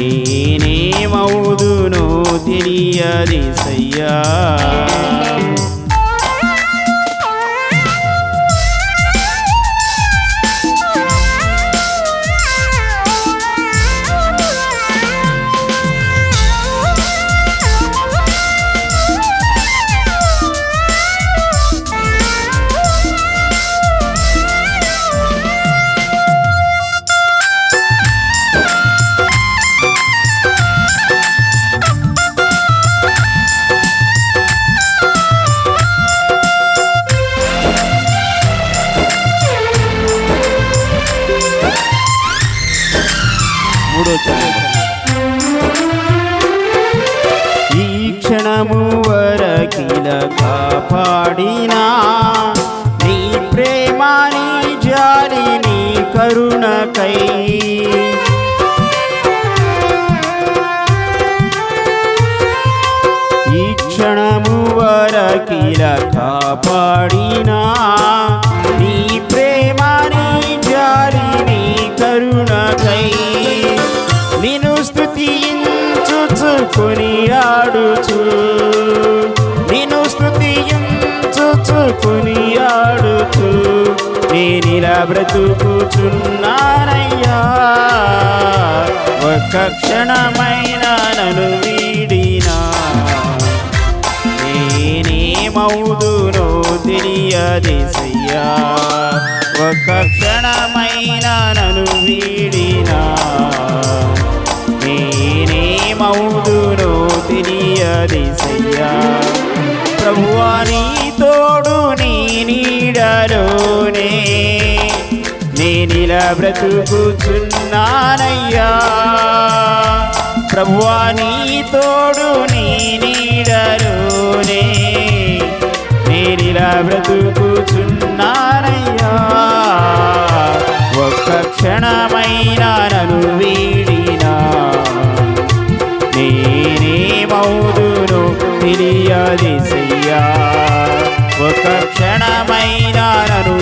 నేనేమవుదునో తెలియదేసయ్యా కరుణకై. ఈ క్షణము వరకిల కాపాడినా నీ ప్రేమ నీ జాలి నీ కరుణకై. నిన్ను స్తుతించుచు కొనియాడుచు. నిన్ను స్తుతించుచు కొనియాడుచు. నేనిలా బ్రతుకుచున్నానయ్యా ఒక్క క్షణమైన నను వీడినా నేనేమవుదునో తెలియదేసయ్యా ఒక్క క్షణమైన నను వీడినా నేనేమవుదునో తెలియదేసయ్యా ప్రభువాని తోడు బ్రతుకుచున్నానయ్యా. ప్రభువా నీ తోడు నీ నీడలోనే నేనిలా బ్రతుకుచున్నానయ్యా. ఒక్క క్షణమైన నను వీడినా. నేనేమవుదును తెలియదేసయ్యా ఒక క్షణమైన నను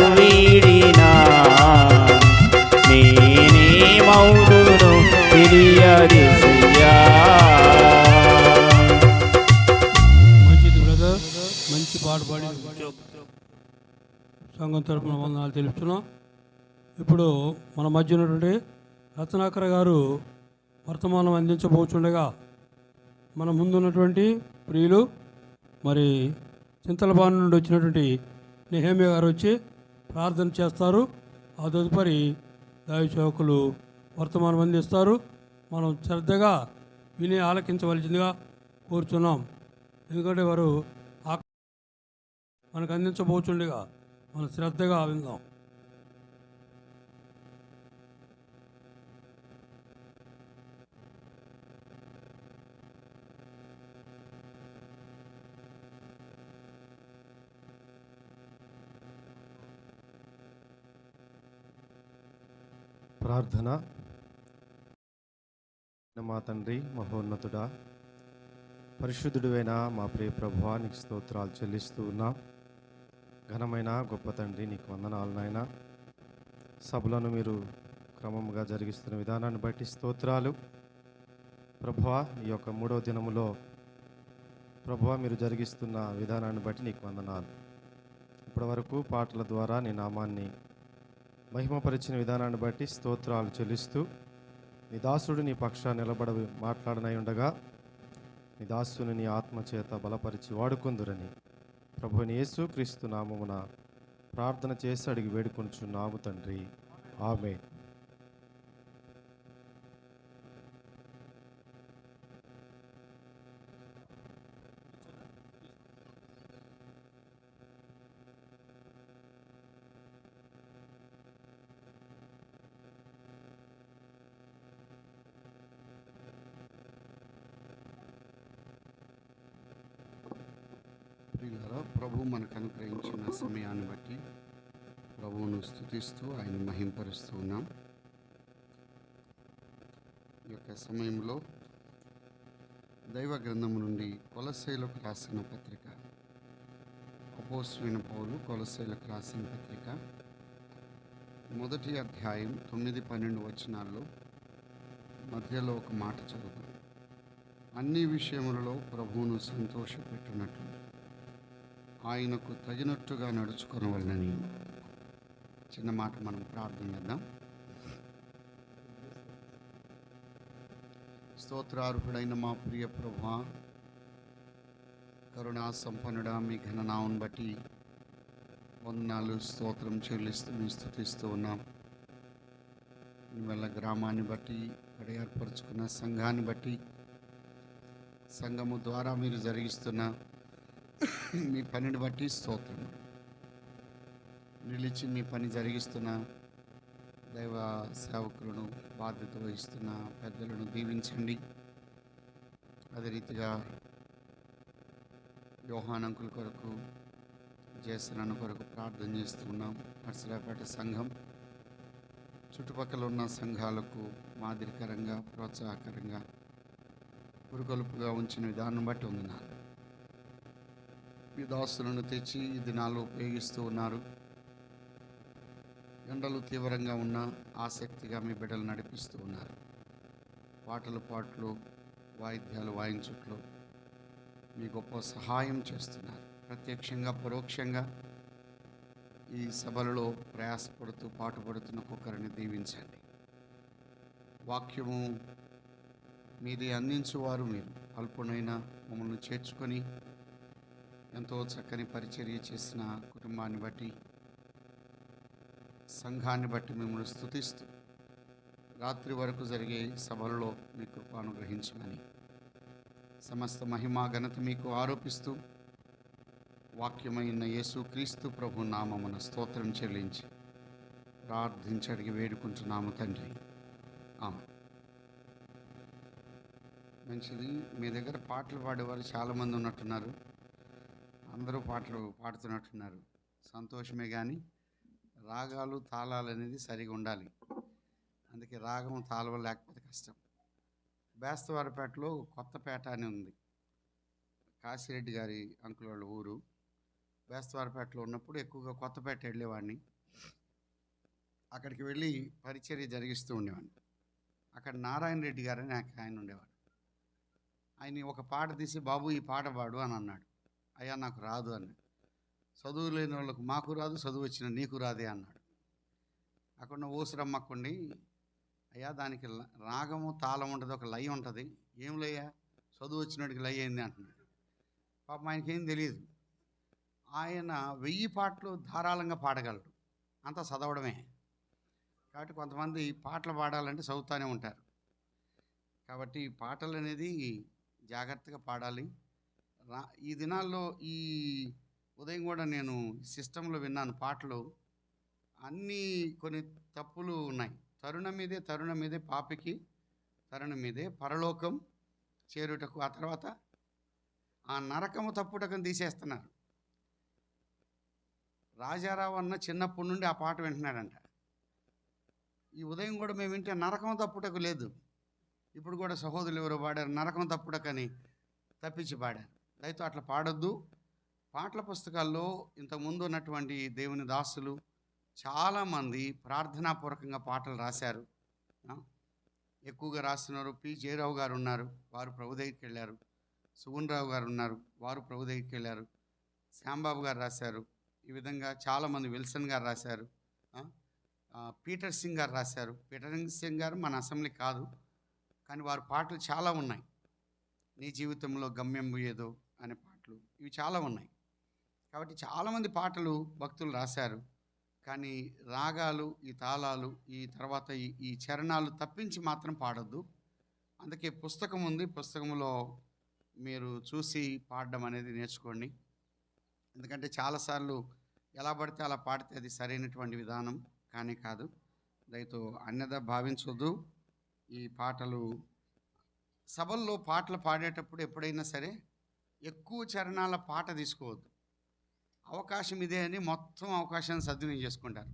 తరపున వందనాలు తెలుపుతున్నాం ఇప్పుడు మన మధ్య ఉన్నటువంటి రత్నాకర్ గారు వర్తమానం అందించబోచుండగా మన ముందున్నటువంటి ప్రియులు మరి చింతలబాను నుండి వచ్చినటువంటి నెహేమియా గారు వచ్చి ప్రార్థన చేస్తారు. ఆ తదుపరి దైవ సేవకులు వర్తమానం అందిస్తారు. మనం శ్రద్ధగా విని ఆలకించవలసిందిగా కోరుచున్నాం. ఎందుకంటే వారు ఆ- మనకు అందించబోచుండగా మనం శ్రద్ధగా విందాం. ప్రార్థన. మా తండ్రి మహోన్నతుడా. పరిశుద్ధుడువైన మా ప్రియ ప్రభువా నీకు స్తోత్రాలు చెల్లిస్తూ ఉన్నాం. ఘనమైన గొప్ప తండ్రి నీకు వందనాలు నాయన. సభలను మీరు క్రమంగా జరిగిస్తున్న విధానాన్ని బట్టి స్తోత్రాలు. ప్రభువా ఈ యొక్క మూడో దినములో ప్రభువా మీరు జరిగిస్తున్న విధానాన్ని బట్టి నీకు వందనాలు. ఇప్పటి వరకు పాటల ద్వారా నీ నామాన్ని మహిమపరిచిన విధానాన్ని బట్టి స్తోత్రాలు చెల్లిస్తూ నీ దాసుడు నీ పక్ష నిలబడ మాట్లాడనై ఉండగా నీ దాసుని నీ ఆత్మచేత బలపరిచి వాడుకుందురని ప్రభుని యేసు క్రీస్తు నామమున ప్రార్థన చేసి అడిగి వేడుకొనుచున్నాము తండ్రి. ఆమె స్థుతిస్తూ ఆయన మహింపరుస్తూ ఉన్నాం. ఈ యొక్క సమయంలో దైవ గ్రంథం నుండి కొలసైలకు రాసిన పత్రిక అపోస్తులైన పౌలు కొలసైలకు రాసిన పత్రిక మొదటి అధ్యాయం తొమ్మిది పన్నెండు వచనాల్లో మధ్యలో ఒక మాట చదువుతాం అన్ని విషయములలో ప్రభువును సంతోషపెట్టినట్లు ఆయనకు తగినట్టుగా నడుచుకునవలనని చిన్న మాట మనం ప్రార్థన చేద్దాం. స్తోత్రార్హుడైన మా ప్రియ ప్రభా కరుణా సంపన్నుడా మీ ఘననామం బట్టి వందనాలు స్తోత్రం చెల్లిస్తూ మీ స్థుతిస్తూ ఉన్నాం. వల్ల గ్రామాన్ని బట్టి ఇక్కడ ఏర్పరచుకున్న సంఘాన్ని బట్టి సంఘము ద్వారా మీరు జరిగిస్తున్న మీ పనిని బట్టి స్తోత్రం. నిలిచి మీ పని జరిగిస్తున్న దైవ సేవకులను బాధ్యత వహిస్తున్న పెద్దలను దీవించండి. అదే రీతిగా యోహానంకుల కొరకు జేసనన్న కొరకు ప్రార్థన చేస్తున్నాం నర్సరాపేట సంఘం చుట్టుపక్కల ఉన్న సంఘాలకు మాదిరికరంగా ప్రోత్సాహకరంగా పురుగొలుపుగా ఉంచిన విధానం బట్టి ఉంది మీ దాస్తులను తెచ్చి ఈ దినాలు ఉపయోగిస్తూ ఉన్నారు. ఎండలు తీవ్రంగా ఉన్న ఆసక్తిగా మీ బిడ్డలు నడిపిస్తూ ఉన్నారు. పాటలు పాటలు వాయిద్యాలు వాయించుట్లు మీ గొప్ప సహాయం చేస్తున్నారు. ప్రత్యక్షంగా పరోక్షంగా ఈ సభలలో ప్రయాసపడుతూ పాటుపడుతున్న ఒక్కొక్కరిని దీవించండి. వాక్యము మీది అందించువారు మీరు. అల్పునైనా మమ్మల్ని చేర్చుకొని ఎంతో చక్కని పరిచర్య చేసిన కుటుంబాన్ని బట్టి సంఘాన్ని బట్టి మిమ్మల్ని స్థుతిస్తూ రాత్రి వరకు జరిగే సభలలో మీ కృప అనుగ్రహించమని సమస్త మహిమా ఘనత మీకు ఆరోపిస్తూ వాక్యమైన యేసు క్రీస్తు ప్రభు నామమున స్తోత్రం చెల్లించి ప్రార్థించడిగి వేడుకుంటున్నాము తండ్రి. ఆమె మంచిది మీ దగ్గర పాటలు పాడేవారు చాలామంది ఉన్నట్టున్నారు. అందరూ పాటలు పాడుతున్నట్టున్నారు. సంతోషమే కానీ రాగాలు తాళాలు అనేది సరిగా ఉండాలి. అందుకే రాగం తాళం లేకపోతే కష్టం. బేస్తవారిపేటలో కొత్తపేట అని ఉంది. కాశిరెడ్డి గారి అంకుల్ వాళ్ళ ఊరు. బేస్తవారిపేటలో ఉన్నప్పుడు ఎక్కువగా కొత్తపేట వెళ్ళేవాడిని. అక్కడికి వెళ్ళి పరిచర్య జరిగిస్తూ ఉండేవాడిని. అక్కడ నారాయణ రెడ్డి గారు అని నాకు ఆయన ఉండేవాడు. ఆయన ఒక పాట తీసి బాబు ఈ పాట పాడు అని అన్నాడు. అయ్యా నాకు రాదు అన్నాడు. చదువు లేని వాళ్ళకు మాకు రాదు చదువు వచ్చిన నీకు రాదే అన్నాడు. అక్కడ ఉన్న అయ్యా దానికి రాగము తాళం ఉంటుంది ఒక లయ ఉంటుంది. ఏం లయ్యా? చదువు వచ్చినడికి లయ అయింది అంటున్నాడు. పాపం ఆయనకేం తెలియదు ఆయన వెయ్యి పాటలు ధారాళంగా పాడగలడు. అంతా చదవడమే. కాబట్టి కొంతమంది పాటలు పాడాలంటే చదువుతూనే ఉంటారు. కాబట్టి పాటలు అనేది జాగ్రత్తగా పాడాలి. రా ఈ దినాల్లో ఈ ఉదయం కూడా నేను సిస్టంలో విన్నాను పాటలు. అన్నీ కొన్ని తప్పులు ఉన్నాయి. తరుణం మీదే తరుణం మీదే పాపికి తరుణం మీదే పరలోకం చేరుటకు ఆ తర్వాత ఆ నరకము తప్పుటకం తీసేస్తున్నారు. రాజారావు అన్న చిన్నప్పటి నుండి ఆ పాట వింటున్నాడంట. ఈ ఉదయం కూడా మేము వింటే నరకం తప్పుటకు లేదు. ఇప్పుడు కూడా సహోదరులు ఎవరు పాడారు నరకం తప్పుటకని తప్పించి పాడారు. దయతో అట్లా పాడొద్దు. పాటల పుస్తకాల్లో ఇంతకుముందు ఉన్నటువంటి దేవుని దాసులు చాలామంది ప్రార్థనాపూర్వకంగా పాటలు రాశారు. ఎక్కువగా రాస్తున్నారు. పి. జయరావు గారు ఉన్నారు. వారు ప్రభు దగ్గరికి వెళ్ళారు. సుగుణ్ రావు గారు ఉన్నారు. వారు ప్రభు దగ్గరికి వెళ్ళారు. శ్యాంబాబు గారు రాశారు. ఈ విధంగా చాలామంది విల్సన్ గారు రాశారు. పీటర్ సింగ్ గారు రాశారు. పీటర్ సింగ్ గారు మన అసెంబ్లీ కాదు. కానీ వారి పాటలు చాలా ఉన్నాయి. నీ జీవితంలో గమ్యం ఏదో అనే పాటలు. ఇవి చాలా ఉన్నాయి. కాబట్టి చాలామంది పాటలు భక్తులు రాశారు. కానీ రాగాలు ఈ తాళాలు ఈ తర్వాత ఈ ఈ చరణాలు తప్పించి మాత్రం పాడొద్దు. అందుకే పుస్తకం ఉంది. పుస్తకంలో మీరు చూసి పాడడం అనేది నేర్చుకోండి. ఎందుకంటే చాలాసార్లు ఎలా పడితే అలా పాడితే అది సరైనటువంటి విధానం కానీ కాదు. దయతో అన్యదా భావించొద్దు. ఈ పాటలు సభల్లో పాటలు పాడేటప్పుడు ఎప్పుడైనా సరే ఎక్కువ చరణాల పాట తీసుకోవద్దు. అవకాశం ఇదే అని మొత్తం అవకాశాన్ని సద్వినియోగం చేసుకుంటారు.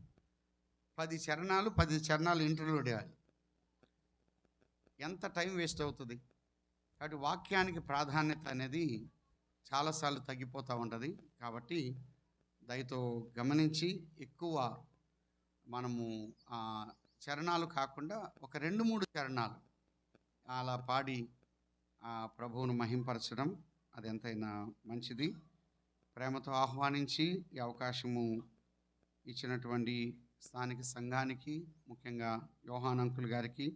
పది చరణాలు పది చరణాలు ఇంటర్వ్యూలు వేయాలి ఎంత టైం వేస్ట్ అవుతుంది? కాబట్టి వాక్యానికి ప్రాధాన్యత అనేది చాలాసార్లు తగ్గిపోతూ ఉంటుంది. కాబట్టి దయతో గమనించి ఎక్కువ మనము ఆ, చరణాలు కాకుండా ఒక రెండు మూడు చరణాలు అలా పాడి ఆ ప్రభువును మహింపరచడం అది ఎంతైనా మంచిది. ప్రేమతో ఆహ్వానించి ఈ అవకాశము ఇచ్చినటువంటి స్థానిక సంఘానికి ముఖ్యంగా యోహాన్ అంకుల్ గారికి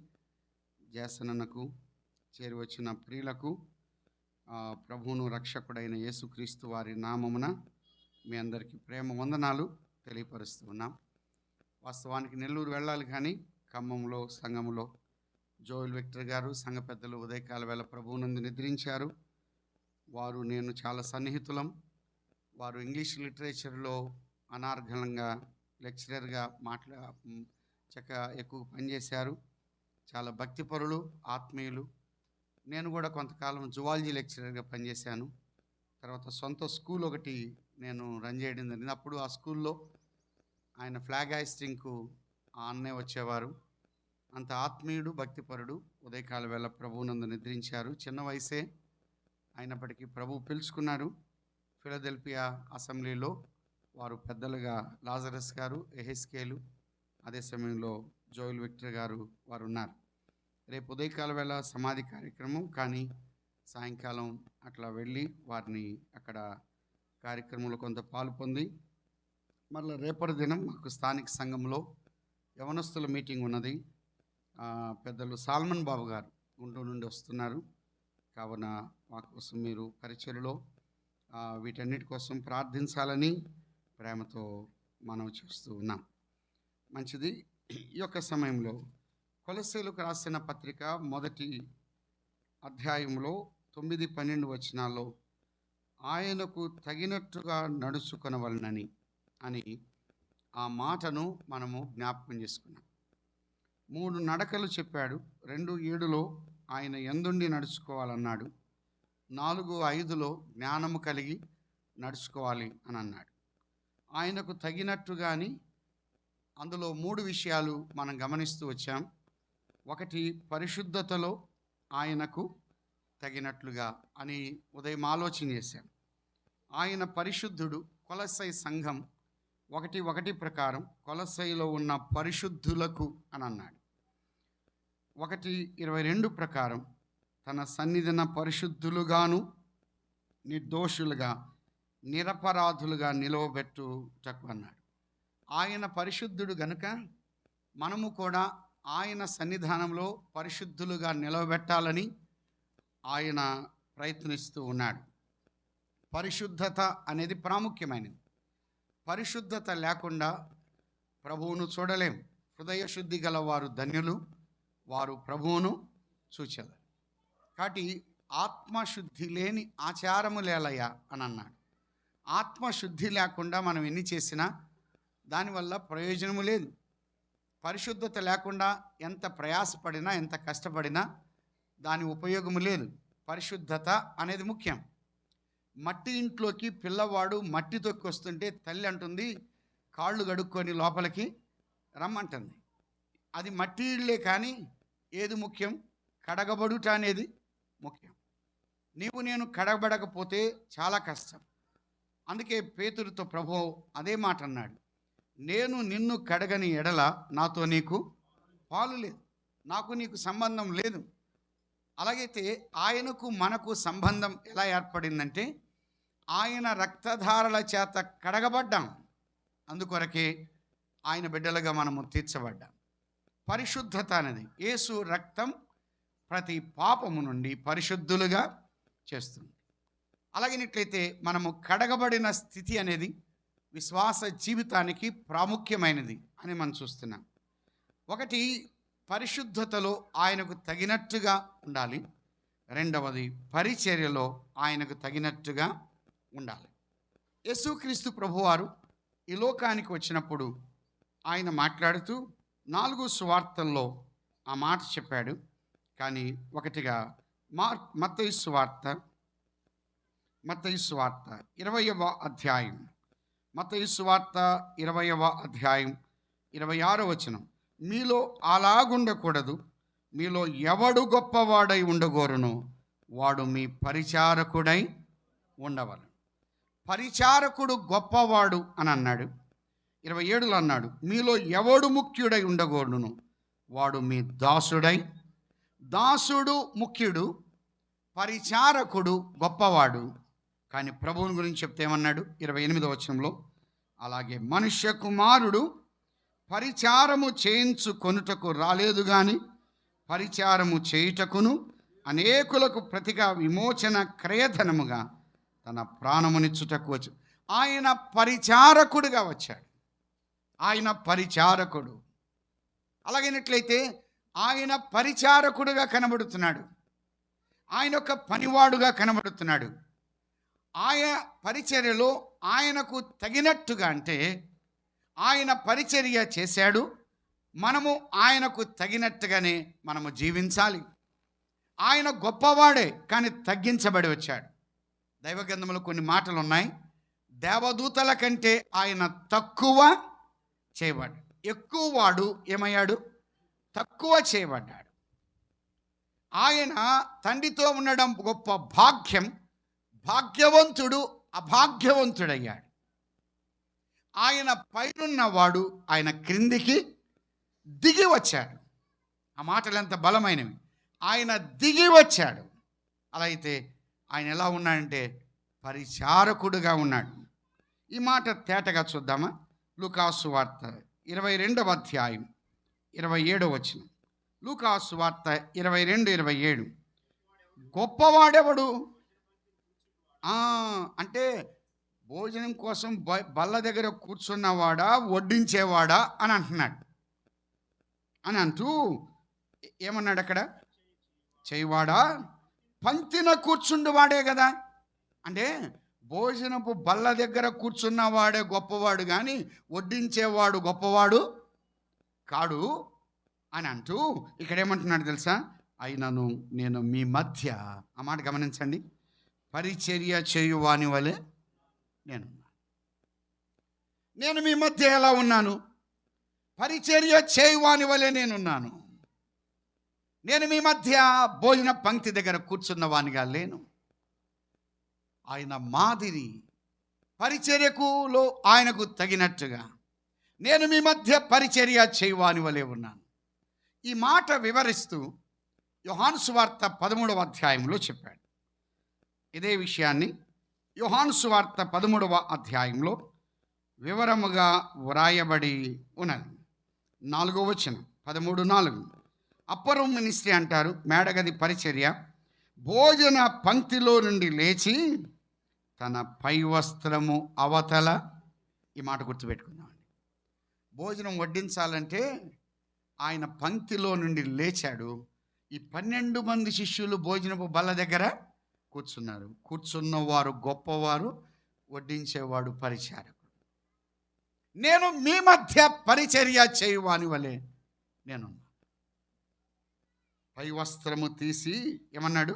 జయసనన్నకు చేరి వచ్చిన ప్రియులకు ప్రభువును రక్షకుడైన యేసుక్రీస్తు వారి నామమున మీ అందరికీ ప్రేమ వందనాలు తెలియపరుస్తూ ఉన్నాం. వాస్తవానికి నెల్లూరు వెళ్ళాలి కానీ ఖమ్మంలో సంఘములో జోయల్ విక్టర్ గారు సంఘ పెద్దలు ఉదయకాల వేళ ప్రభువునందు నిద్రించారు. వారు నేను చాలా సన్నిహితులం. వారు ఇంగ్లీష్ లిటరేచర్లో అనార్ఘలంగా లెక్చరర్గా మాట్లా చక్కగా చక్క ఎక్కువ పనిచేశారు. చాలా భక్తిపరులు ఆత్మీయులు. నేను కూడా కొంతకాలం జువాలజీ లెక్చరర్గా పనిచేశాను. తర్వాత సొంత స్కూల్ ఒకటి నేను రన్ చేయడం జరిగింది. అప్పుడు ఆ స్కూల్లో ఆయన ఫ్లాగ్ హాయిస్టింగ్కు ఆ అన్నే వచ్చేవారు. అంత ఆత్మీయుడు భక్తిపరుడు ఉదయకాల వేళ ప్రభువునందు నిద్రించారు. చిన్న వయసే అయినప్పటికీ ప్రభు పిలుచుకున్నారు. ఫిలదెల్ఫియా అసెంబ్లీలో వారు పెద్దలుగా లాజరస్ గారు ఎహెస్కేలు అదే సమయంలో జోయిల్ విక్టర్ గారు వారు ఉన్నారు రేపు ఉదయకాల వేళ సమాధి కార్యక్రమం కానీ సాయంకాలం అట్లా వెళ్ళి వారిని అక్కడ కార్యక్రమంలో కొంత పాలు పొంది మళ్ళీ రేపటి దినం మాకు స్థానిక సంఘంలో యవనస్తుల మీటింగ్ ఉన్నది. పెద్దలు సాల్మన్ బాబు గారు గుంటూరు నుండి వస్తున్నారు. కావున మా కోసం మీరు పరిచయలో వీటన్నిటి కోసం ప్రార్థించాలని ప్రేమతో మనం చూస్తూ ఉన్నాం. మంచిది ఈ యొక్క సమయంలో కొలసేలకు రాసిన పత్రిక మొదటి అధ్యాయంలో తొమ్మిది పన్నెండు వచనాల్లో ఆయనకు తగినట్టుగా నడుచుకొనవలనని అని ఆ మాటను మనము జ్ఞాపకం చేసుకున్నాం. మూడు నడకలు చెప్పాడు రెండు ఏడులో ఆయన ఎందుండి నడుచుకోవాలన్నాడు నాలుగు ఐదులో జ్ఞానము కలిగి నడుచుకోవాలి అని అన్నాడు. ఆయనకు తగినట్టుగాని అందులో మూడు విషయాలు మనం గమనిస్తూ వచ్చాం. ఒకటి పరిశుద్ధతలో ఆయనకు తగినట్లుగా అని ఉదయం ఆలోచన చేశాం. ఆయన పరిశుద్ధుడు కొలసై సంఘం ఒకటి ఒకటి ప్రకారం కొలసైలో ఉన్న పరిశుద్ధులకు అని అన్నాడు. ఒకటి ఇరవై రెండు ప్రకారం తన సన్నిధిన పరిశుద్ధులుగాను నిర్దోషులుగా నిరపరాధులుగా నిలవబెట్టుటకు అన్నాడు ఆయన పరిశుద్ధుడు గనుక మనము కూడా ఆయన సన్నిధానంలో పరిశుద్ధులుగా నిలవబెట్టాలని ఆయన ప్రయత్నిస్తూ ఉన్నాడు. పరిశుద్ధత అనేది ప్రాముఖ్యమైనది. పరిశుద్ధత లేకుండా ప్రభువును చూడలేం. హృదయ శుద్ధి గల వారు ధన్యులు. వారు ప్రభువును చూచారు కాబట్టి ఆత్మశుద్ధి లేని ఆచారము లేలయ్యా అని అన్నాడు. ఆత్మశుద్ధి లేకుండా మనం ఎన్ని చేసినా దానివల్ల ప్రయోజనము లేదు. పరిశుద్ధత లేకుండా ఎంత ప్రయాసపడినా ఎంత కష్టపడినా దాని ఉపయోగము లేదు. పరిశుద్ధత అనేది ముఖ్యం. మట్టి ఇంట్లోకి పిల్లవాడు మట్టి తొక్కి వస్తుంటే తల్లి అంటుంది కాళ్ళు గడుక్కొని లోపలికి రమ్మంటుంది. అది మట్టి ఇళ్ళే కానీ ఏది ముఖ్యం? కడగబడుట అనేది ముఖ్యం. నీవు నేను కడగబడకపోతే చాలా కష్టం. అందుకే పేతురితో ప్రభు అదే మాట అన్నాడు. నేను నిన్ను కడగని ఎడల నాతో నీకు పాలు లేదు. నాకు నీకు సంబంధం లేదు. అలాగైతే ఆయనకు మనకు సంబంధం ఎలా ఏర్పడిందంటే ఆయన రక్తధారల చేత కడగబడ్డాం. అందుకొరకే ఆయన బిడ్డలుగా మనము తీర్చబడ్డాం. పరిశుద్ధత అనేది యేసు రక్తం ప్రతి పాపము నుండి పరిశుద్ధులుగా చేస్తుంది. అలాగినట్లయితే మనము కడగబడిన స్థితి అనేది విశ్వాస జీవితానికి ప్రాముఖ్యమైనది అని మనం చూస్తున్నాం. ఒకటి పరిశుద్ధతలో ఆయనకు తగినట్టుగా ఉండాలి. రెండవది పరిచర్యలో ఆయనకు తగినట్టుగా ఉండాలి. యేసుక్రీస్తు ప్రభువారు ఈ లోకానికి వచ్చినప్పుడు ఆయన మాట్లాడుతూ నాలుగు సువార్తల్లో ఆ మాట చెప్పాడు. కానీ ఒకటిగా మార్ మత్తయి వార్త మత్తయి వార్త ఇరవయవ అధ్యాయం. మత్తయి వార్త ఇరవయవ అధ్యాయం ఇరవై ఆరో వచనం. మీలో అలాగుండకూడదు మీలో ఎవడు గొప్పవాడై ఉండగోరును వాడు మీ పరిచారకుడై ఉండవలను. పరిచారకుడు గొప్పవాడు అని అన్నాడు. ఇరవై ఏడులో అన్నాడు మీలో ఎవడు ముఖ్యుడై ఉండగోరును? వాడు మీ దాసుడై దాసుడు ముఖ్యుడు పరిచారకుడు గొప్పవాడు. కానీ ప్రభువుని గురించి చెప్తే ఏమన్నాడు? ఇరవై ఎనిమిదో వచనంలో అలాగే మనుష్య కుమారుడు పరిచారము చేయించు కొనుటకు రాలేదు కానీ పరిచారము చేయుటకును అనేకులకు ప్రతిగా విమోచన క్రయధనముగా తన ప్రాణమునిచ్చుటకు వచ్చు ఆయన పరిచారకుడుగా వచ్చాడు. ఆయన పరిచారకుడు. అలాగైనట్లయితే ఆయన పరిచారకుడుగా కనబడుతున్నాడు. ఆయన ఒక పనివాడుగా కనబడుతున్నాడు. ఆయన పరిచర్యలో ఆయనకు తగినట్టుగా అంటే ఆయన పరిచర్య చేశాడు. మనము ఆయనకు తగినట్టుగానే మనము జీవించాలి. ఆయన గొప్పవాడే కానీ తగ్గించబడి వచ్చాడు. దైవగ్రంథంలో కొన్ని మాటలు ఉన్నాయి దేవదూతల కంటే ఆయన తక్కువ చేయవాడు ఎక్కువ వాడు ఏమయ్యాడు? తక్కువ చేయబడ్డాడు. ఆయన తండ్రితో ఉండడం గొప్ప భాగ్యం భాగ్యవంతుడు అభాగ్యవంతుడయ్యాడు. ఆయన పైనున్నవాడు ఆయన క్రిందికి దిగి వచ్చాడు. ఆ మాటలు ఎంత బలమైనవి. ఆయన దిగి వచ్చాడు. అలా అయితే ఆయన ఎలా ఉన్నాడంటే పరిచారకుడుగా ఉన్నాడు. ఈ మాట తేటగా చూద్దామా? లుకాసు వార్త ఇరవై రెండవ అధ్యాయం. ఇరవై ఏడో వచ్చిన లూకాసు వార్త ఇరవై రెండు ఇరవై ఏడు. గొప్పవాడెవడు? అంటే భోజనం కోసం బ- బల్ల దగ్గర కూర్చున్నవాడా వడ్డించేవాడా అని అంటున్నాడు. అని అంటూ ఏమన్నాడు అక్కడ? చేయవాడా? పంతిన కూర్చుండువాడే కదా. అంటే భోజనపు బల్ల దగ్గర కూర్చున్నవాడే గొప్పవాడు కానీ వడ్డించేవాడు గొప్పవాడు కాడు అని అంటూ ఇక్కడ ఏమంటున్నాడు తెలుసా? అయినను నేను మీ మధ్య. ఆ మాట గమనించండి. పరిచర్య చేయువాని వలె నేను నేను మీ మధ్య ఎలా ఉన్నాను? పరిచర్య చేయువాని వలె నేనున్నాను. నేను మీ మధ్య భోజన పంక్తి దగ్గర కూర్చున్నవానిగా లేను. ఆయన మాదిరి పరిచర్యకులో ఆయనకు తగినట్టుగా నేను మీ మధ్య పరిచర్య చేయువాని వలె ఉన్నాను. ఈ మాట వివరిస్తూ యుహాన్సు వార్త పదమూడవ అధ్యాయంలో చెప్పాడు. ఇదే విషయాన్ని యుహాన్సు వార్త పదమూడవ అధ్యాయంలో వివరముగా వ్రాయబడి ఉన్నది. నాలుగో వచనం పదమూడు నాలుగు. అప్పర్ మినిస్ట్రీ అంటారు మేడగది పరిచర్య. భోజన పంక్తిలో నుండి లేచి తన పై వస్త్రము అవతల ఈ మాట గుర్తుపెట్టుకున్నాను భోజనం వడ్డించాలంటే ఆయన పంక్తిలో నుండి లేచాడు. ఈ పన్నెండు మంది శిష్యులు భోజనపు బల్ల దగ్గర కూర్చున్నారు. కూర్చున్నవారు గొప్పవారు వడ్డించేవాడు పరిచారకుడు. నేను మీ మధ్య పరిచర్య చేయువాని వలె నేను పై వస్త్రము తీసి ఏమన్నాడు?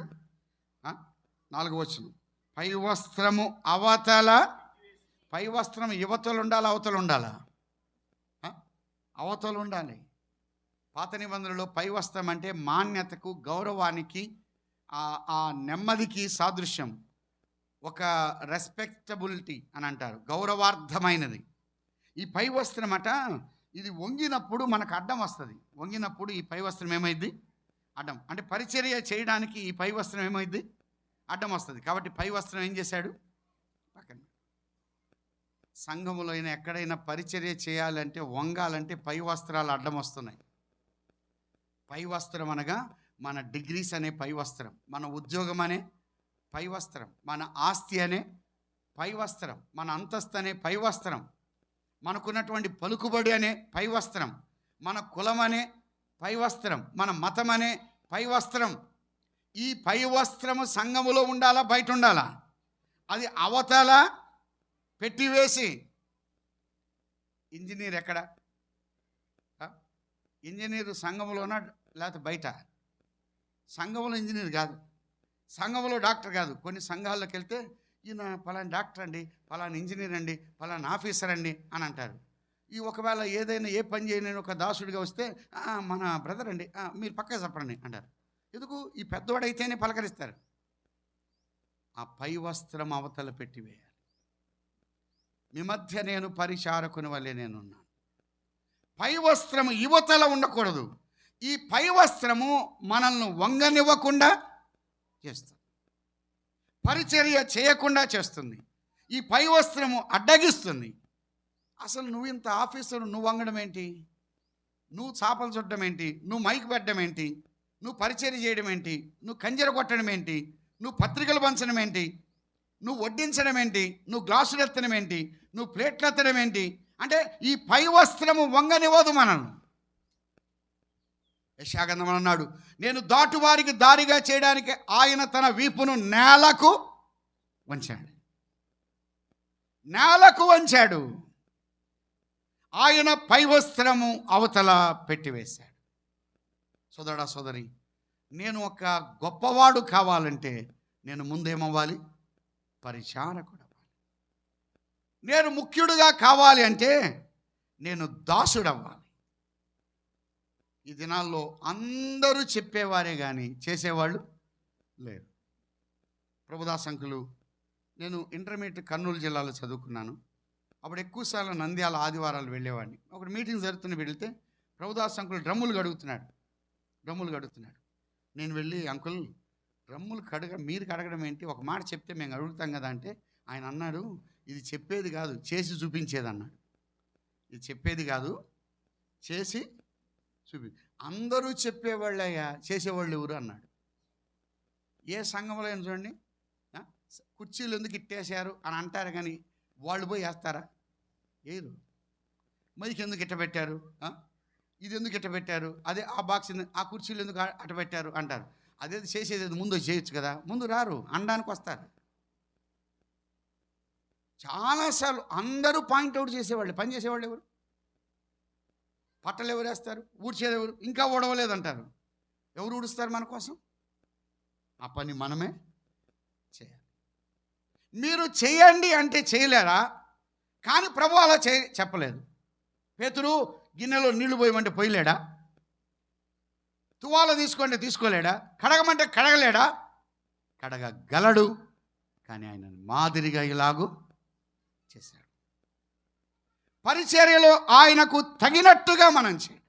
నాలుగు వచ్చును పై వస్త్రము అవతల పై వస్త్రం యువతలు ఉండాలా అవతలు ఉండాలా అవతలు ఉండాలి. పాత నిబంధనలో పై వస్త్రం అంటే మాన్యతకు గౌరవానికి ఆ నెమ్మదికి సాదృశ్యం. ఒక రెస్పెక్టబిలిటీ అని అంటారు గౌరవార్థమైనది. ఈ పై వస్త్రం అట ఇది వంగినప్పుడు మనకు అడ్డం వస్తుంది. వంగినప్పుడు ఈ పై వస్త్రం ఏమైంది అడ్డం. అంటే పరిచర్య చేయడానికి ఈ పై వస్త్రం ఏమైంది అడ్డం వస్తుంది. కాబట్టి పై వస్త్రం ఏం చేశాడు? సంఘములో అయినా ఎక్కడైనా పరిచర్య చేయాలంటే వంగాలంటే పై వస్త్రాలు అడ్డం వస్తున్నాయి. పై వస్త్రం అనగా మన డిగ్రీస్ అనే పై వస్త్రం మన ఉద్యోగం అనే పై వస్త్రం మన ఆస్తి అనే పై వస్త్రం మన అంతస్తు అనే పై వస్త్రం మనకున్నటువంటి పలుకుబడి అనే పై వస్త్రం మన కులం అనే పై వస్త్రం మన మతం అనే పై వస్త్రం. ఈ పై వస్త్రము సంఘములో ఉండాలా? బయట ఉండాలా? అది అవతల పెట్టివేసి ఇంజనీర్ ఎక్కడ? ఇంజనీర్ సంఘంలోనా లేకపోతే బయట? సంఘంలో ఇంజనీర్ కాదు. సంఘంలో డాక్టర్ కాదు. కొన్ని సంఘాల్లోకి వెళ్తే ఈయన పలానా డాక్టర్ అండి పలానా ఇంజనీర్ అండి పలానా ఆఫీసర్ అండి అని అంటారు. ఈ ఒకవేళ ఏదైనా ఏ పని చేయని ఒక దాసుడిగా వస్తే మన బ్రదర్ అండి మీరు పక్క చెప్పండి అంటారు. ఎందుకు? ఈ పెద్దవాడైతేనే పలకరిస్తారు. ఆ పై వస్త్రం అవతల పెట్టివేయాలి మీ మధ్య నేను పరిచారకుని వల్లే నేనున్నాను. పై వస్త్రం యువతల ఉండకూడదు. ఈ పై వస్త్రము మనల్ని వంగనివ్వకుండా చేస్తుంది. పరిచర్య చేయకుండా చేస్తుంది. ఈ పై వస్త్రము అడ్డగిస్తుంది. అసలు నువ్వు ఇంత ఆఫీసర్ నువ్వు వంగడం ఏంటి? నువ్వు చాపలు చుట్టడం ఏంటి? నువ్వు మైక్ పెట్టడం ఏంటి? నువ్వు పరిచర్య చేయడం ఏంటి? నువ్వు కంజర కొట్టడం ఏంటి? నువ్వు పత్రికలు పంచడం ఏంటి? నువ్వు వడ్డించడం ఏంటి? నువ్వు గ్లాసులు ఎత్తడం ఏంటి? నువ్వు ప్లేట్లు ఎత్తడం ఏంటి? అంటే ఈ పై వస్త్రము వంగనివ్వదు మనల్ని. యశాగంధం అన్నాడు నేను దాటువారికి దారిగా చేయడానికి ఆయన తన వీపును నేలకు వంచాడు. నేలకు వంచాడు. ఆయన పై వస్త్రము అవతల పెట్టివేశాడు. సోదరా సోదరి నేను ఒక గొప్పవాడు కావాలంటే నేను ముందేమవ్వాలి? పరిచారకుడు. నేను ముఖ్యుడుగా కావాలి అంటే నేను దాసుడవ్వాలి. ఈ దినాల్లో అందరూ చెప్పేవారే కానీ చేసేవాళ్ళు లేరు. ప్రభుదాస్ అంకులు నేను ఇంటర్మీడియట్ కర్నూలు జిల్లాలో చదువుకున్నాను. అప్పుడు ఎక్కువసార్లు నంద్యాల ఆదివారాలు వెళ్ళేవాడిని. ఒకటి మీటింగ్ జరుగుతున్న వెళితే ప్రభుదాస్ అంకుల్ డ్రమ్ములు కడుగుతున్నాడు. డ్రమ్ములు కడుగుతున్నాడు. నేను వెళ్ళి అంకుల్ డ్రమ్ములు కడగ మీరు కడగడం ఏంటి? ఒక మాట చెప్తే మేము అడుగుతాం కదా అంటే ఆయన అన్నాడు ఇది చెప్పేది కాదు చేసి చూపించేది అన్నాడు ఇది చెప్పేది కాదు చేసి చూపి అందరూ చెప్పేవాళ్ళయ్యా చేసేవాళ్ళు ఎవరు అన్నాడు. ఏ సంఘంలో చూడండి కుర్చీలు ఎందుకు ఇట్టేశారు అని అంటారు కానీ వాళ్ళు పోయి వేస్తారా? వేయరు మైక్ ఎందుకు ఇట్ట పెట్టారు? ఇది ఎందుకు ఇట్ట పెట్టారు? అదే ఆ బాక్స్ ఆ కుర్చీలు ఎందుకు ఆ- అట్ట పెట్టారు అంటారు. అదే చేసేది ముందు చేయొచ్చు కదా ముందు రారు అనడానికి వస్తారు. చాలాసార్లు అందరూ పాయింట్అవుట్ చేసేవాళ్ళు. పని చేసేవాళ్ళు ఎవరు? పట్టలు ఎవరు వేస్తారు? ఊడ్చేది ఎవరు? ఇంకా ఊడవలేదంటారు. ఎవరు ఊడుస్తారు మన కోసం? ఆ పని మనమే చేయాలి. మీరు చేయండి అంటే చేయలేరా? కానీ ప్రభు అలా చే చెప్పలేదు. పేతురు గిన్నెలో నీళ్ళు పోయమంటే పోయలేడా? తువాల తీసుకోండి తీసుకోలేడా? కడగమంటే కడగలేడా? కడగగలడు. కానీ ఆయన మాదిరిగా ఇలాగూ చేశాడు. పరిచర్యలో ఆయనకు తగినట్టుగా మనం చేయాలి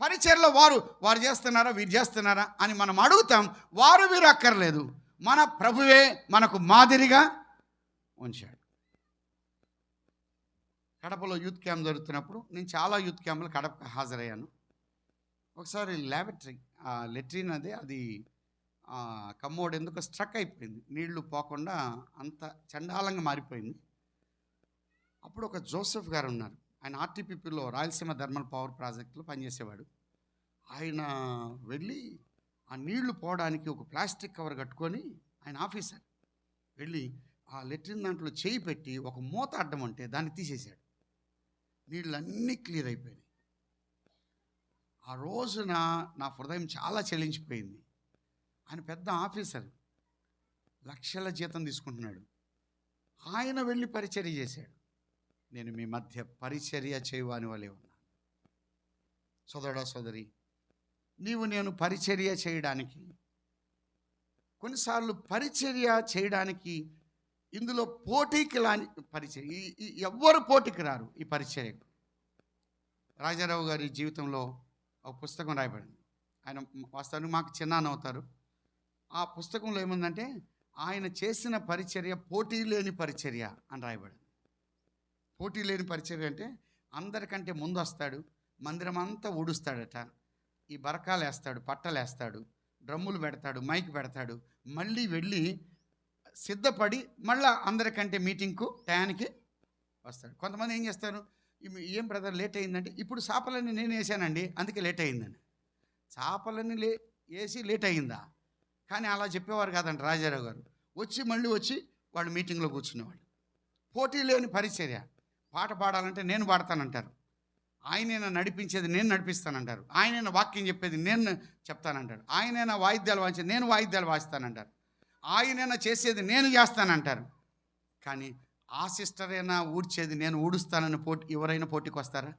పరిచర్యలో వారు వారు చేస్తున్నారా? వీరు చేస్తున్నారా? అని మనం అడుగుతాం. వారు వీరు అక్కర్లేదు మన ప్రభువే మనకు మాదిరిగా ఉంచాడు. కడపలో యూత్ క్యాంప్ జరుగుతున్నప్పుడు నేను చాలా యూత్ క్యాంపులు కడపకు హాజరయ్యాను. ఒకసారి ల్యాబరేటరీ లెట్రిన్ అదే అది కమ్మోడు ఎందుకు స్ట్రక్ అయిపోయింది. నీళ్ళు పోకుండా అంత చండాలంగా మారిపోయింది. అప్పుడు ఒక జోసెఫ్ గారు ఉన్నారు. ఆయన ఆర్టీపీపీలో రాయలసీమ థర్మల్ పవర్ ప్రాజెక్టులో పనిచేసేవాడు. ఆయన వెళ్ళి ఆ నీళ్ళు పోవడానికి ఒక ప్లాస్టిక్ కవర్ కట్టుకొని ఆయన ఆఫీసర్ వెళ్ళి ఆ లెట్రిన్ దాంట్లో చేయి పెట్టి ఒక మూత అడ్డం అంటే దాన్ని తీసేశాడు. నీళ్ళు అన్నీ క్లియర్ అయిపోయినాయి. ఆ రోజున నా హృదయం చాలా చెల్లించిపోయింది ఆయన పెద్ద ఆఫీసర్. లక్షల జీతం తీసుకుంటున్నాడు. ఆయన వెళ్ళి పరిచర్య చేశాడు. నేను మీ మధ్య పరిచర్య చేయవాని వాళ్ళే ఉన్నాను. సోదరుడా సోదరి నీవు నేను పరిచర్య చేయడానికి కొన్నిసార్లు పరిచర్య చేయడానికి ఇందులో పోటీకి లాని పరిచర్య ఈ- ఎవ్వరు పోటీకి రారు ఈ పరిచర్యకు రాజారావు గారి జీవితంలో ఒక పుస్తకం రాయబడింది. ఆయన వాస్తవానికి మాకు చిన్నాన్న అవుతారు. ఆ పుస్తకంలో ఏముందంటే ఆయన చేసిన పరిచర్య పోటీ లేని పరిచర్య అని రాయబడింది. పోటీ లేని పరిచర్య అంటే అందరికంటే ముందు వస్తాడు మందిరం అంతా ఊడుస్తాడట. ఈ బరకాలు వేస్తాడు పట్టలు వేస్తాడు డ్రమ్ములు పెడతాడు మైక్ పెడతాడు. మళ్ళీ వెళ్ళి సిద్ధపడి మళ్ళా అందరికంటే మీటింగ్కు టయానికి వస్తాడు. కొంతమంది ఏం చేస్తారు ఏం బ్రదర్ లేట్ అయిందంటే ఇప్పుడు చేపలన్నీ నేను వేసానండి అందుకే లేట్ అయిందని. చేపలన్నీ లే వేసి లేట్ అయిందా? కానీ అలా చెప్పేవారు కాదంట రాజారావు గారు. వచ్చి మళ్ళీ వచ్చి వాళ్ళు మీటింగ్లో కూర్చునేవాళ్ళు. పోటీ లేని పరిచర్య. పాట పాడాలంటే నేను పాడతానంటారు. ఆయనైనా నడిపించేది నేను నడిపిస్తానంటారు. ఆయనైనా వాక్యం చెప్పేది నేను చెప్తానంటారు. ఆయనైనా వాయిద్యాలు వాయించేది నేను వాయిద్యాలు వాయిస్తానంటారు. ఆయనైనా చేసేది నేను చేస్తానంటారు. కానీ ఆ సిస్టర్ అయినా ఊడ్చేది నేను ఊడుస్తానని పోటీ ఎవరైనా పోటీకి వస్తారా?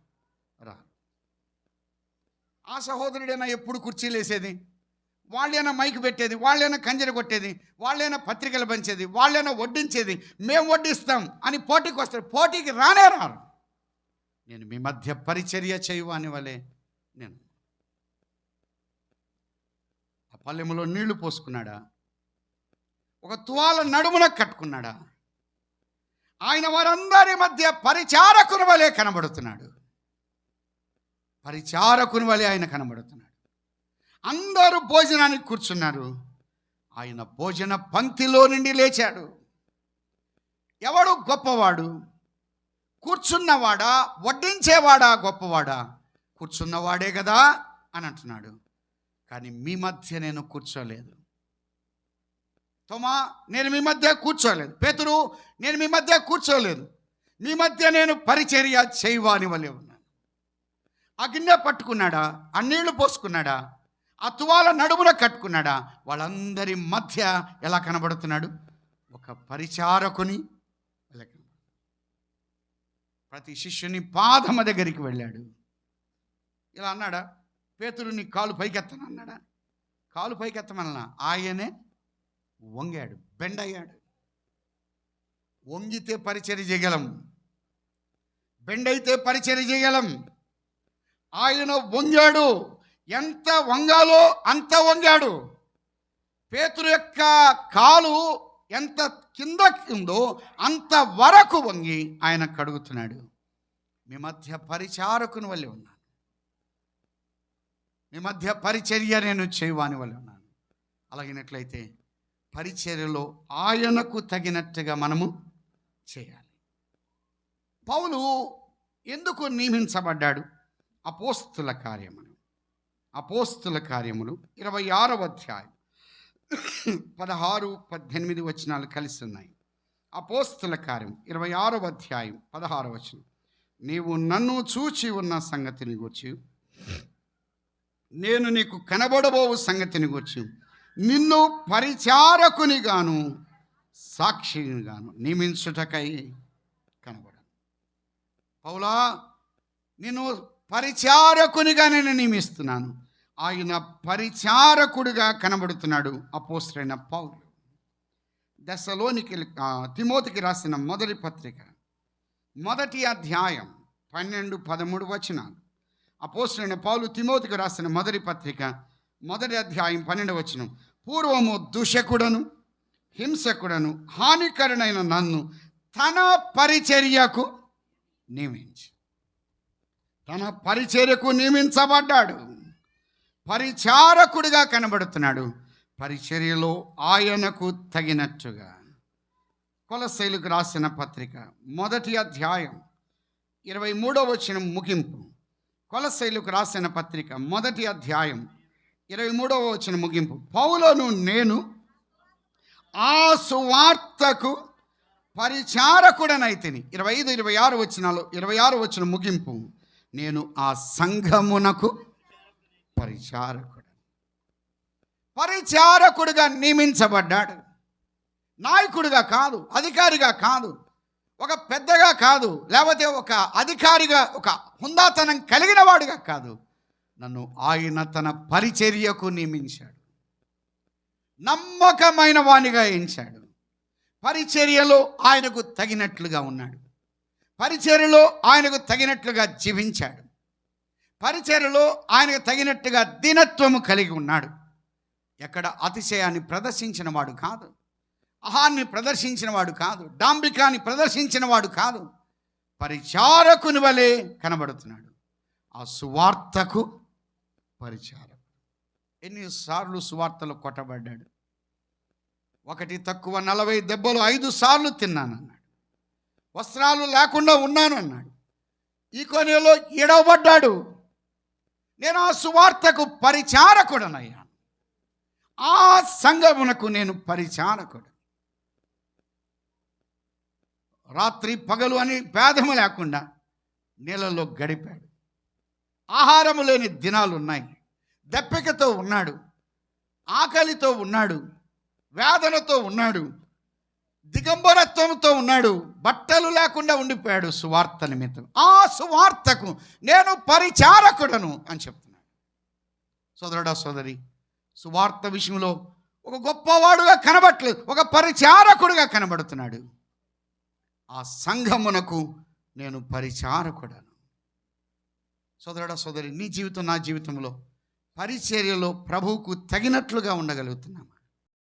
రా ఆ సహోదరుడైనా ఎప్పుడు కుర్చీలు వేసేది వాళ్ళైనా మైక్ పెట్టేది వాళ్ళైనా కంజర కొట్టేది వాళ్ళైనా పత్రికలు పంచేది వాళ్ళైనా వడ్డించేది మేము వడ్డిస్తాం అని పోటీకి వస్తారు. పోటీకి రానే రారు. నేను మీ మధ్య పరిచర్య చేయువాని వలే నేను ఆ పల్లెములో నీళ్ళు పోసుకున్నాడా? ఒక తువాల నడుమున కట్టుకున్నాడా? ఆయన వారందరి మధ్య పరిచారకుని వలె కనబడుతున్నాడు. పరిచారకుని వలె ఆయన కనబడుతున్నాడు. అందరూ భోజనానికి కూర్చున్నారు. ఆయన భోజన పంక్తిలో నుండి లేచాడు. ఎవడు గొప్పవాడు? కూర్చున్నవాడా? వడ్డించేవాడా గొప్పవాడా? కూర్చున్నవాడే కదా అని అంటున్నాడు. కానీ మీ మధ్య నేను కూర్చోలేదు. తోమా నేను మీ మధ్య కూర్చోలేదు. పేతురు నేను మీ మధ్య కూర్చోలేదు. మీ మధ్య నేను పరిచర్య చేయవాని వలె ఉన్నాను. ఆ గిన్నె పట్టుకున్నాడా? ఆ నీళ్ళు పోసుకున్నాడా? ఆ తువాల నడుమున కట్టుకున్నాడా? వాళ్ళందరి మధ్య ఎలా కనబడుతున్నాడు? ఒక పరిచారకుని ప్రతి శిష్యుని పాదమ దగ్గరికి వెళ్ళాడు. ఇలా అన్నాడా? పేతురుని కాలు పైకెత్తను అన్నాడా? కాలు పైకెత్తమన్నా? ఆయనే వంగాడు బెండయ్యాడు. వంగితే పరిచర్య చేయగలం. బెండైతే పరిచర్య చేయగలం. ఆయన వంగాడు. ఎంత వంగాలో అంత వంగాడు. పేతురు యొక్క కాలు ఎంత కింద ఉందో అంత వరకు వంగి ఆయన కడుగుతున్నాడు. మీ మధ్య పరిచారకుని వల్లే ఉన్నాను. మీ మధ్య పరిచర్య నేను చేయవాని వల్ల ఉన్నాను. అలాగినట్లయితే పరిచర్యలో ఆయనకు తగినట్టుగా మనము చేయాలి. పౌలు ఎందుకు నియమించబడ్డాడు? అపోస్తుల కార్యమని. అపోస్తుల కార్యములు ఇరవై ఆరవ అధ్యాయం పదహారు పద్దెనిమిది వచనాలు కలిసి ఉన్నాయి అపోస్తుల కార్యం ఇరవై ఆరవ అధ్యాయం పదహారు వచనం. నీవు నన్ను చూచి ఉన్న సంగతిని గురించి నేను నీకు కనబడబోవు సంగతిని గురించి నిన్ను పరిచారకునిగాను సాక్షిగాను నియమించుటకై కనబడ పౌలా నేను పరిచారకునిగా నేను నియమిస్తున్నాను. ఆయన పరిచారకుడిగా కనబడుతున్నాడు అపోస్టైన పౌలు. దశలోనికి తిమోతికి రాసిన మొదటి పత్రిక మొదటి అధ్యాయం పన్నెండు పదమూడు వచనాలు. అపోస్తులైన పౌలు తిమోతికి రాసిన మొదటి పత్రిక మొదటి అధ్యాయం పన్నెండు వచనం. పూర్వము దుషకుడను హింసకుడను హానికరుడైన నన్ను తన పరిచర్యకు నియమించి. తన పరిచర్యకు నియమించబడ్డాడు. పరిచారకుడిగా కనబడుతున్నాడు. పరిచర్యలో ఆయనకు తగినట్టుగా. కొలశైలుకు రాసిన పత్రిక మొదటి అధ్యాయం ఇరవై మూడవ వచ్చిన ముగింపు. కొలశైలుకు రాసిన పత్రిక మొదటి అధ్యాయం ఇరవై మూడవ వచ్చిన ముగింపు. పౌలను నేను ఆ సువార్తకు పరిచారకుడనైతిని. ఇరవై ఐదు ఇరవై ఆరు వచ్చినాలు ఇరవై ఆరు వచ్చిన ముగింపు. నేను ఆ సంఘమునకు పరిచారకుడు. పరిచారకుడుగా నియమించబడ్డాడు. నాయకుడిగా కాదు అధికారిగా కాదు ఒక పెద్దగా కాదు లేకపోతే ఒక అధికారిగా ఒక హుందాతనం కలిగిన వాడిగా కాదు. నన్ను ఆయన తన పరిచర్యకు నియమించాడు. నమ్మకమైన వానిగా ఎంచాడు. పరిచర్యలో ఆయనకు తగినట్లుగా ఉన్నాడు. పరిచర్యలో ఆయనకు తగినట్లుగా జీవించాడు. పరిచయలో ఆయనకు తగినట్టుగా దీనత్వము కలిగి ఉన్నాడు. ఎక్కడ అతిశయాన్ని ప్రదర్శించిన వాడు కాదు. అహాన్ని ప్రదర్శించిన వాడు కాదు. డాంబికాన్ని ప్రదర్శించిన వాడు కాదు. పరిచారకుని వలె కనబడుతున్నాడు. ఆ సువార్తకు పరిచారకుడు. ఎన్నిసార్లు సువార్తలు కొట్టబడ్డాడు? ఒకటి తక్కువ నలభై దెబ్బలు ఐదు సార్లు తిన్నానన్నాడు వస్త్రాలు లేకుండా ఉన్నాను అన్నాడు. ఈ కొనేలో ఎడవబడ్డాడు. నేను ఆ సువార్తకు పరిచారకుడనయ్యాను ఆ సంగమునకు నేను పరిచారకుడు. రాత్రి పగలు అని భేదము లేకుండా నీళ్ళలో గడిపాడు. ఆహారము లేని దినాలు ఉన్నాయి దప్పికతో ఉన్నాడు. ఆకలితో ఉన్నాడు. వేదనతో ఉన్నాడు. దిగంబరత్వంతో ఉన్నాడు. బట్టలు లేకుండా ఉండిపోయాడు సువార్త నిమిత్తం. ఆ సువార్తకు నేను పరిచారకుడను అని చెప్తున్నాడు. సోదరుడా సోదరి సువార్త విషయంలో ఒక గొప్పవాడుగా కనబట్లేదు ఒక పరిచారకుడుగా కనబడుతున్నాడు. ఆ సంఘమునకు నేను పరిచారకుడను. సోదరుడా సోదరి నీ జీవితం నా జీవితంలో పరిచర్యలో ప్రభువుకు తగినట్లుగా ఉండగలుగుతున్నామా